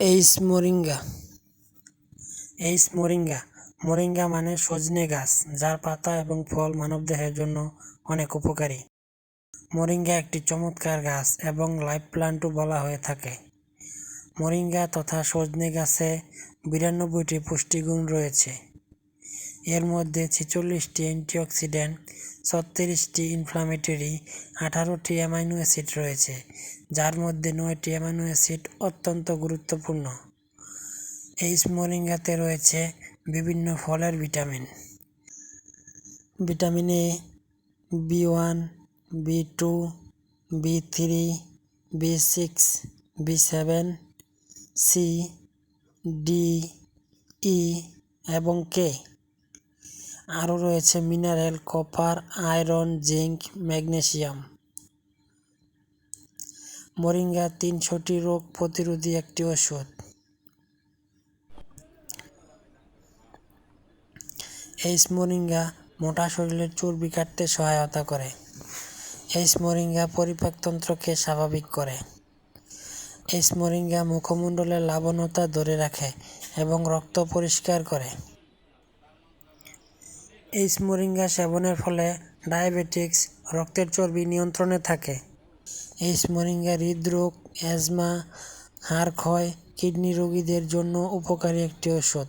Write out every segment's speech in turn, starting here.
এইস moringa এইস moringa moringa মানে সজনে গাছ, যার পাতা এবং ফল মানবদেহের জন্য অনেক উপকারী। মোরিঙ্গা একটি চমৎকার গাছ এবং লাইফ প্লান্টও বলা হয়ে থাকে। মোরিঙ্গা তথা সজনে গাছে বিরানব্বইটি পুষ্টিগুণ রয়েছে। এর মধ্যে ছেচল্লিশটি অ্যান্টিঅক্সিডেন্ট ছত্রিশটি ইনফ্লামেটরি আঠারোটি অ্যামাইনো অ্যাসিড রয়েছে। যার মধ্যে নয়টি অ্যামাইনো অ্যাসিড অত্যন্ত গুরুত্বপূর্ণ। এই মোরিঙ্গাতে রয়েছে বিভিন্ন ফলের vitamin. Vitamin A, B one, B two, B three, B six, B seven, C, D, E এবং কে। আরও রয়েছে mineral, copper, iron, zinc, magnesium. Moringa তিনশোটি রোগ প্রতিরোধী একটি ওষুধ। এইস মোরিঙ্গা মোটা শরীরের চর্বি কাটতে সহায়তা করে। এইস মোরিঙ্গা পরিপাকতন্ত্রকে স্বাভাবিক করে। এইস মোরিঙ্গা মুখমণ্ডলের লাবণতা ধরে রাখে এবং রক্ত পরিষ্কার করে। এইস মোরিঙ্গা সেবনের ফলে ডায়াবেটিক্স রক্তের চর্বি নিয়ন্ত্রণে থাকে। এইস মোরিঙ্গা হৃদরোগ, অ্যাজমা, হাড় ক্ষয়, কিডনি রোগীদের জন্য উপকারী একটি ওষুধ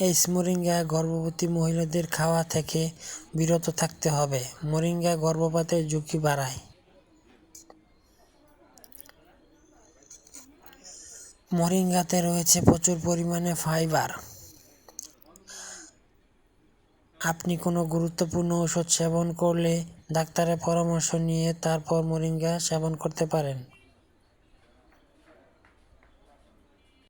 এই মোরিঙ্গা গর্ভবতী মহিলাদের খাওয়া থেকে বিরত থাকতে হবে। মোরিঙ্গা গর্ভপাতের ঝুঁকি বাড়ায়। মোরিঙ্গাতে রয়েছে প্রচুর পরিমাণে ফাইবার। আপনি কোনো গুরুত্বপূর্ণ ওষুধ সেবন করলে ডাক্তারের পরামর্শ নিয়ে তারপর মোরিঙ্গা সেবন করতে পারেন।